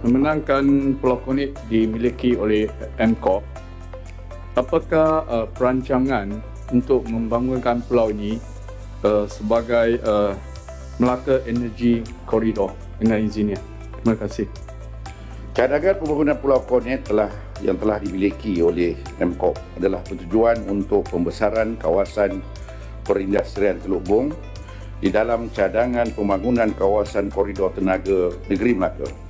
memenangkan Pulau Konit dimiliki oleh MCOP, apakah uh, perancangan untuk membangunkan pulau ini uh, sebagai uh, Melaka Energy Corridor dengan izinnya? Terima kasih. Cadangan pembangunan Pulau Kornet telah yang telah dimiliki oleh MCOP adalah bertujuan untuk pembesaran kawasan perindustrian Teluk Bong di dalam cadangan pembangunan kawasan koridor tenaga negeri Melaka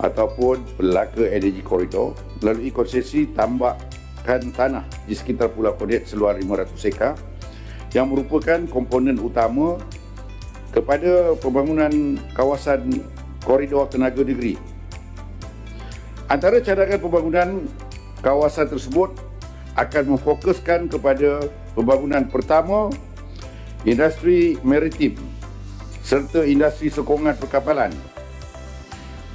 ataupun Melaka Energy Corridor melalui konsesi tambakan tanah di sekitar Pulau Kornet seluar 500 ekar yang merupakan komponen utama kepada pembangunan kawasan koridor tenaga negeri Antara cadangan pembangunan kawasan tersebut akan memfokuskan kepada pembangunan pertama industri maritim serta industri sokongan perkapalan.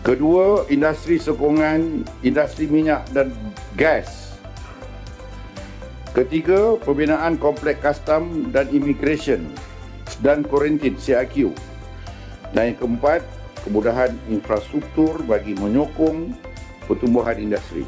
Kedua, industri sokongan industri minyak dan gas. Ketiga, pembinaan komplek custom dan immigration dan kuarantin CIQ. Dan yang keempat, kemudahan infrastruktur bagi menyokong pertumbuhan industri.